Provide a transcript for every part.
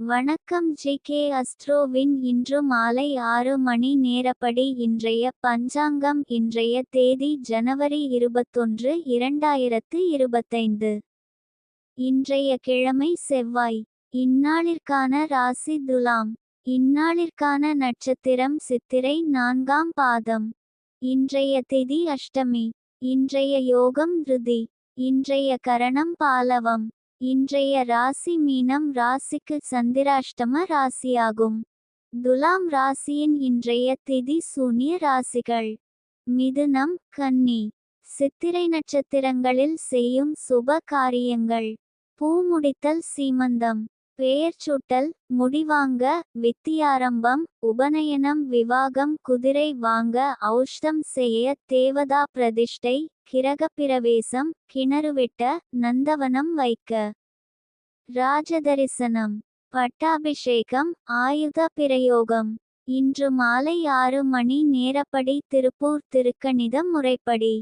வணக்கம் G K அஸ்ட்ரோவின் இன்று மாலை ஆறு மணி நேரப்படி இன்றைய பஞ்சாங்கம் இன்றைய தேதி ஜனவரி இருபத்தொன்று இரண்டாயிரத்து இருபத்தைந்து. இன்றைய கிழமை செவ்வாய். இந்நாளிற்கான ராசி துலாம். இந்நாளிற்கான நட்சத்திரம் சித்திரை நான்காம் பாதம். இன்றைய திதி அஷ்டமி. இன்றைய யோகம் ருதி. இன்றைய கரணம் பாலவம். இன்றைய ராசி மீனம் ராசிக்கு சந்திராஷ்டம ராசியாகும். துலாம் ராசியின் இன்றைய திதி சூனிய ராசிகள். மிதுனம் கன்னி. சித்திரை நட்சத்திரங்களில் செய்யும் சுப காரியங்கள். பூ முடித்தல் சீமந்தம். பெயர் சூட்டல் முடிவாங்க வித்தியாரம்பம் உபநயனம் விவாகம் குதிரை வாங்க ஔஷதம் செய்ய தேவதா பிரதிஷ்டை கிரகப்பிரவேசம் கிணறுவிட்ட நந்தவனம் வைக்க. ராஜதரிசனம் பட்டாபிஷேகம் ஆயுத பிரயோகம். இன்று மாலை ஆறு மணி நேரப்படி திருப்பூர் திருக்கணிதம் முறைப்படி.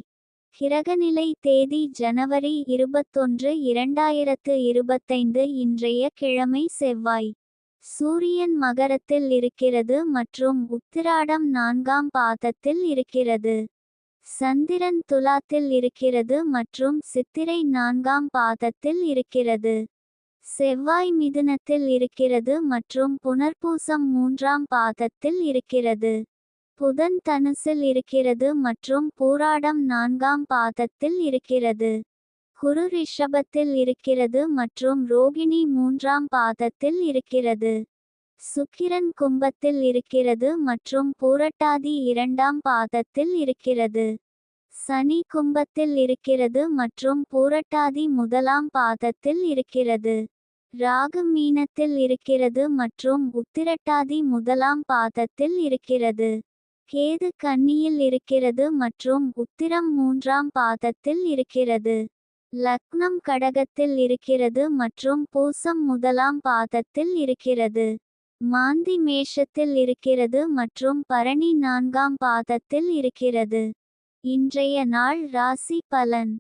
கிரகநிலை தேதி ஜனவரி இருபத்தொன்று இரண்டாயிரத்து இருபத்தைந்து இன்றைய கிழமை செவ்வாய். சூரியன் மகரத்தில் இருக்கிறது மற்றும் உத்திராடம் நான்காம் பாதத்தில் இருக்கிறது. சந்திரன் துலாத்தில் இருக்கிறது மற்றும் சித்திரை நான்காம் பாதத்தில் இருக்கிறது. செவ்வாய் மிதுனத்தில் இருக்கிறது மற்றும் புனர்பூசம் மூன்றாம் பாதத்தில் இருக்கிறது. புதன் தனுசில் இருக்கிறது மற்றும் பூராடம் நான்காம் பாதத்தில் இருக்கிறது. குரு ரிஷபத்தில் இருக்கிறது மற்றும் ரோகிணி மூன்றாம் பாதத்தில் இருக்கிறது. சுக்கிரன் கும்பத்தில் இருக்கிறது மற்றும் பூரட்டாதி இரண்டாம் பாதத்தில் இருக்கிறது. சனி கும்பத்தில் இருக்கிறது மற்றும் பூரட்டாதி முதலாம் பாதத்தில் இருக்கிறது. ராகு மீனத்தில் இருக்கிறது மற்றும் உத்திரட்டாதி முதலாம் பாதத்தில் இருக்கிறது. கேது கன்னியில் இருக்கிறது மற்றும் உத்திரம் மூன்றாம் பாதத்தில் இருக்கிறது. லக்னம் கடகத்தில் இருக்கிறது மற்றும் பூசம் முதலாம் பாதத்தில் இருக்கிறது. மாந்தி மேஷத்தில் இருக்கிறது மற்றும் பரணி நான்காம் பாதத்தில் இருக்கிறது. இன்றைய நாள் ராசி பலன்.